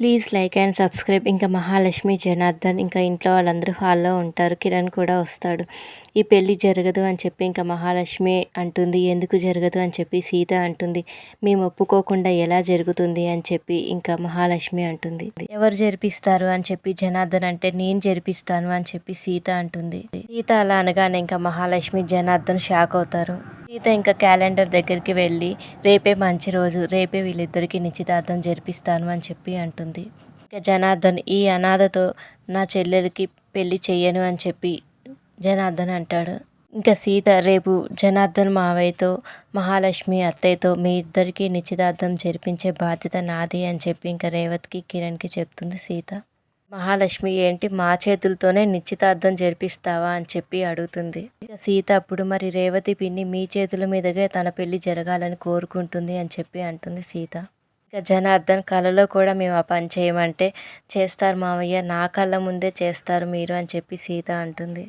Please like and subscribe ఇంకా మహాలక్ష్మి జనార్దన్ ఇంకా ఇంట్లో వాళ్ళందరూ హాల్లో ఉంటారు. కిరణ్ కూడా వస్తాడు. ఈ పెళ్ళి జరగదు అని చెప్పి ఇంకా మహాలక్ష్మి అంటుంది. ఎందుకు జరగదు అని చెప్పి సీత అంటుంది. మేము ఒప్పుకోకుండా ఎలా జరుగుతుంది అని చెప్పి ఇంకా మహాలక్ష్మి అంటుంది. ఎవరు జరిపిస్తారు అని చెప్పి జనార్దన్ అంటే నేను జరిపిస్తాను అని చెప్పి సీత అంటుంది. సీత అలా అనగానే ఇంకా మహాలక్ష్మి జనార్దన్ షాక్ అవుతారు. సీత ఇంకా క్యాలెండర్ దగ్గరికి వెళ్ళి రేపే మంచి రోజు రేపే వీళ్ళిద్దరికీ నిశ్చితార్థం జరిపిస్తాను అని చెప్పి అంటుంది. ఇక జనార్దన్ ఈ అనాథతో నా చెల్లెలకి పెళ్ళి చెయ్యను అని చెప్పి జనార్దన్ అంటాడు. ఇంకా సీత రేపు జనార్దన్ మావయ్యతో మహాలక్ష్మి అత్తయ్యతో మీ ఇద్దరికీ నిశ్చితార్థం జరిపించే బాధ్యత నాది అని చెప్పి ఇంకా రేవత్కి కిరణ్కి చెప్తుంది సీత. మహాలక్ష్మి ఏంటి మా చేతులతోనే నిశ్చితార్థం జరిపిస్తావా అని చెప్పి అడుగుతుంది. ఇక సీత అప్పుడు మరి రేవతి పిన్ని మీ చేతుల మీదుగా తన పెళ్ళి జరగాలని కోరుకుంటుంది అని చెప్పి అంటుంది సీత. ఇంకా జనార్దన్ కళలో కూడా మేము ఆ పని చేయమంటే చేస్తారు మావయ్య నా కళ్ళ ముందే చేస్తారు మీరు అని చెప్పి సీత అంటుంది.